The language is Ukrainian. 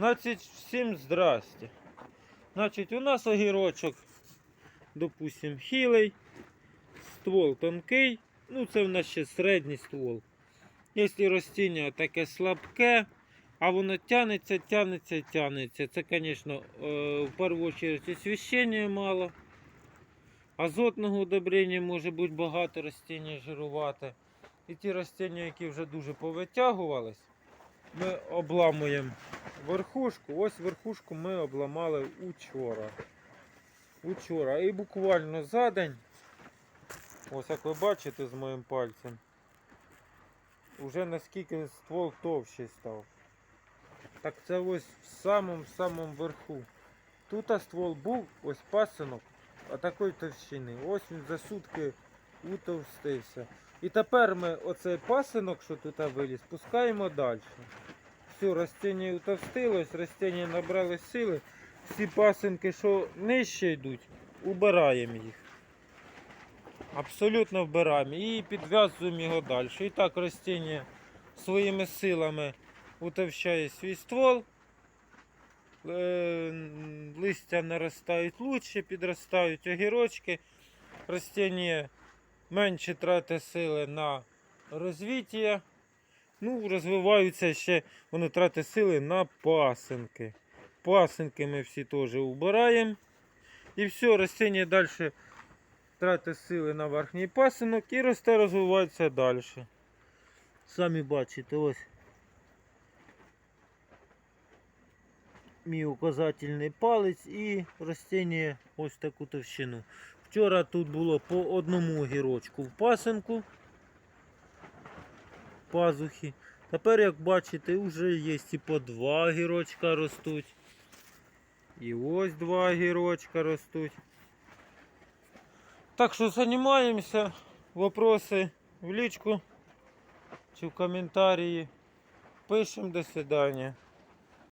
Значить, всім здрасте. Значить, у нас огірочок, допустим, хілий, ствол тонкий, ну це в нас ще середній ствол. Якщо ростіння таке слабке, а воно тянеться, тянеться, тянеться. Це, звісно, е, в першу чергу освіщення мало. Азотного удобрення може бути багато ростіння жирувати. І ті ростіння, які вже дуже повитягувались, ми обламуємо верхушку. Ось верхушку ми обламали учора. Учора. І буквально за день, ось як ви бачите з моїм пальцем, вже наскільки ствол товщий став. Так це ось в самому самому верху. Тут ствол був, ось пасинок, а такої товщини. Ось він за сутки утовстився. І тепер ми оцей пасинок, що тут виліз, пускаємо далі. Все, ростіння утовстилось, ростіння набрали сили. Всі пасинки, що нижче йдуть, убираємо їх. Абсолютно вбираємо і підв'язуємо його далі. І так ростіння своїми силами утовщає свій ствол. Е, Листя наростають лучше, підростають огірочки. Ростіння менше тратить сили на розвиття. Ну, розвиваються ще, вони тратять сили на пасинки. Пасинки ми всі теж убираємо. І все, ростіння далі тратить сили на верхній пасинок і росте, розвивається далі. Самі бачите, ось мій указательний палець і ростіння ось таку товщину. Вчора тут було по одному гірочку в пасинку пазухи. Тепер, як бачите, вже є і по два гірочка ростуть. І ось два гірочка ростуть. Так що займаємося. Вопроси в лічку чи в коментарі. Пишемо до свидання.